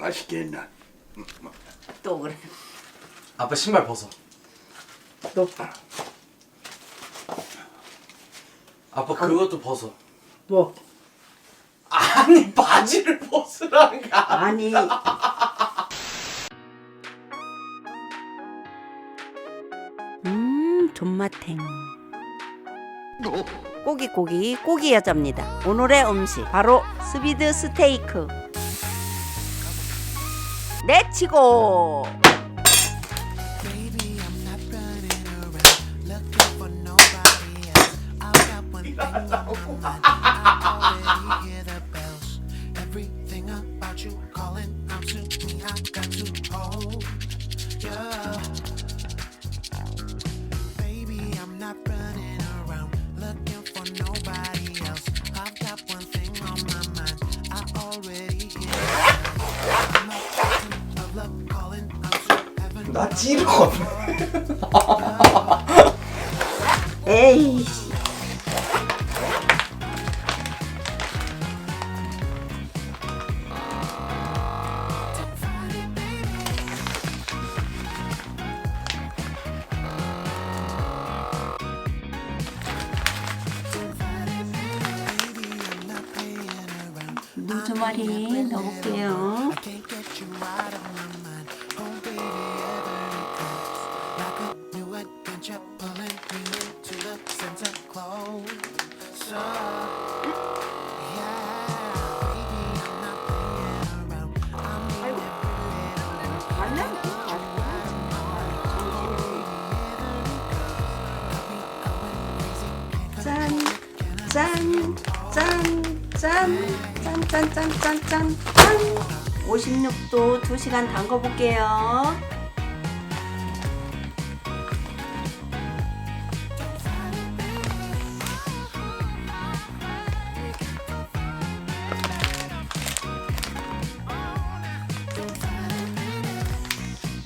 맛있게 했나? 또 그래. 아빠 신발 벗어. 또 아빠 그것도 벗어. 뭐? 아니 바지를 벗으라는 거. 아니. 음, 존맛탱. 고기 고기 고기 여자입니다. 오늘의 음식 바로 스비드 스테이크. 내치고. 나 찌르거. 에이. 두 마리 넣어볼게요. 짠, 짠, 짠, 짠, 짠, 짠, 짠, 짠, 짠. 56도 2시간 담궈볼게요.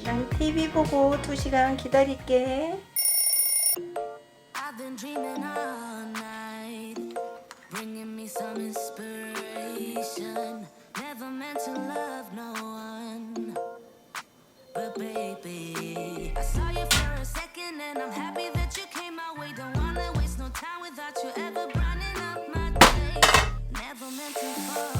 난 TV 보고 2시간 기다릴게. Bringing me some inspiration. Never meant to love no one, but baby, I saw you for a second and I'm happy that you came my way. Don't wanna waste no time without you ever brightening up my day. Never meant to fall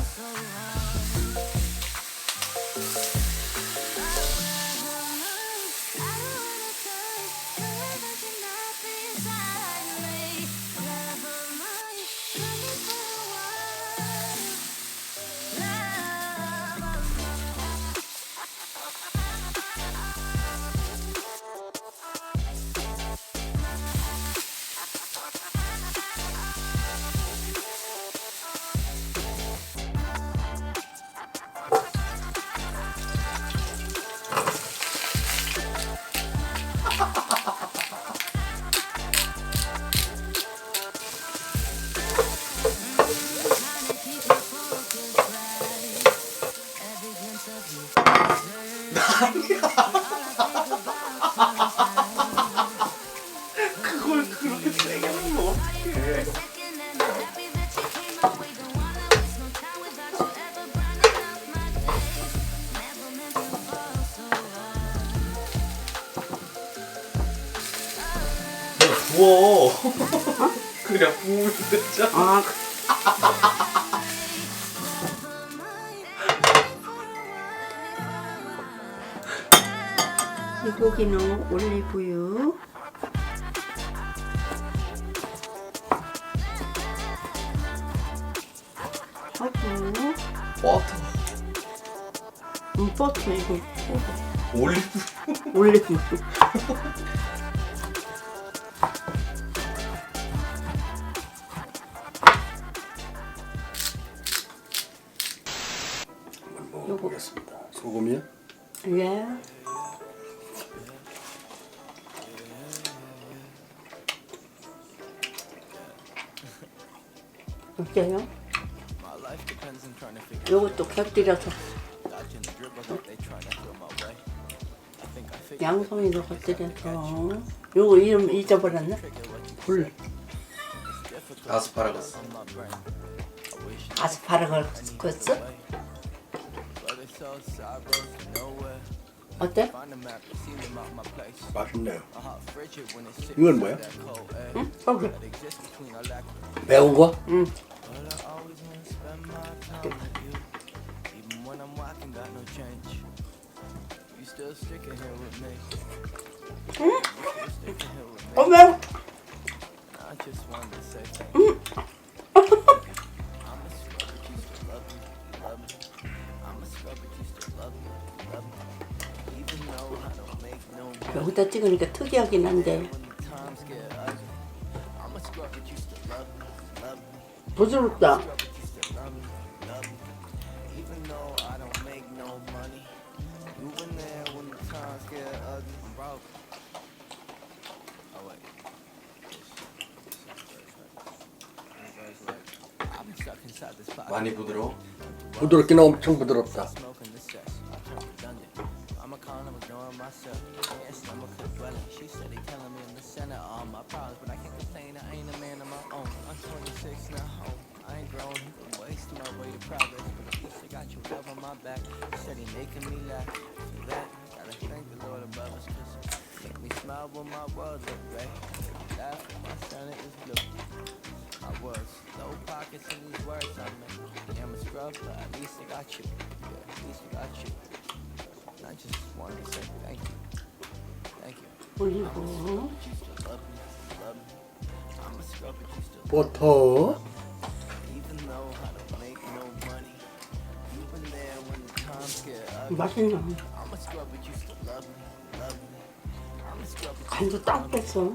그냥 되잖아. 아, 이 고기는 올리브유. 하고, 버터. 음, 버터 이거 올리브. 올리브 소금이요? 예. 어때요? 요것도 곁들여서 양송이도 곁들여서 요거 이름 잊어버렸네? 불 아스파라거스. 아스파라거스 어때? 맛있네요. 이건 뭐야? 응? 소주. 매운 거? 응. 어 매워. 여기다 찍으니까 특이하긴 한데 부드럽다. 많이 부드러워? 부드럽긴 엄청 부드럽다. dwelling. She said they telling me I'm the center of all my problems, but I can't complain. I ain't a man of my own. I'm 26 now. Home. I ain't grown. You can waste my way to progress, but at least I got your love on my back. You said he making me laugh. For that, gotta thank the Lord above us. Cause make me smile when my world look gray. Laugh my son, is blue. I was no pockets in these words I made. Yeah, I'm a scrub, but at least I got you. Yeah, at least I got you. I just wanted to say thank you. 올리고 버터. 맛있나? 간도 딱 됐어.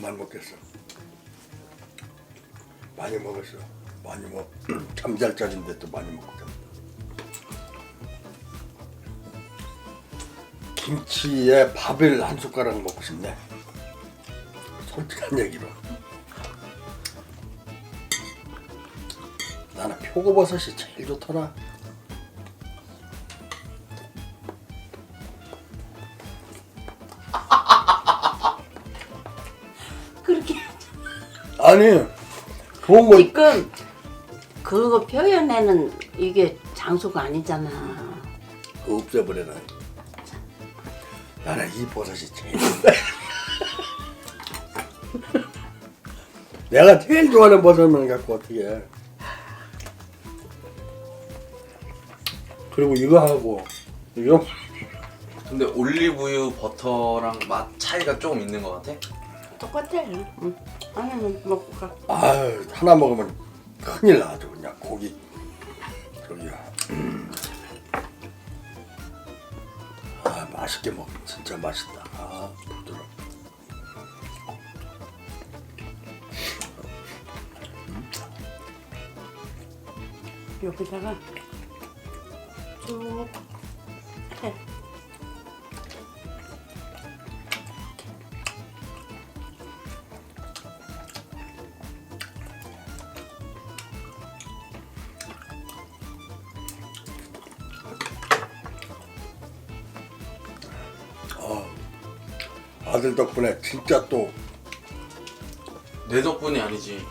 그만 먹겠어. 많이 먹었어. 많이 먹. 잠잘 자리인데 또 많이 먹자. 김치에 밥을 한 숟가락 먹고 싶네. 솔직한 얘기로. 나는 표고버섯이 제일 좋더라. 아니, 좋은 거 지금 그거 표현에는 이게 장소가 아니잖아. 없애버려라. 나는 이 버섯이 제일 내가 제일 좋아하는 버섯만 갖고 어떻게 해. 그리고 이거 하고 이거 근데 올리브유 버터랑 맛 차이가 조금 있는 것 같아? 똑같아. 응. 아니 먹고 가. 아유 하나 먹으면 큰일 나죠 그냥 고기 저기야 음. 아 맛있게 먹 진짜 맛있다 아 부드러 여기다가 쭉 해. 아들 덕분에 진짜 또 내 덕분이 아니지.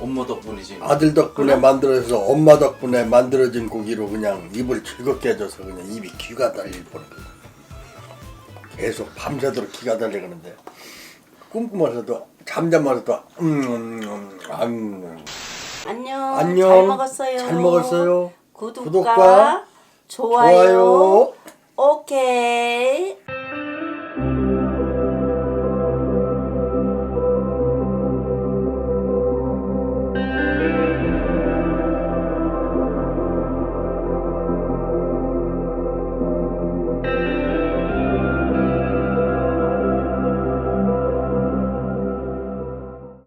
엄마 덕분이지. 아들 덕분에 만들어서 엄마 덕분에 만들어진 고기로 그냥 입을 즐겁게 해줘서 그냥 입이 귀가 달릴 뻔했어. 계속 밤새도록 귀가 달리는데 꿈꾸면서도 잠자면서도 음, 음, 음, 안녕. 안녕. 잘 먹었어요. 잘 먹었어요. 구독과, 구독과 좋아요. 좋아요. 오케이.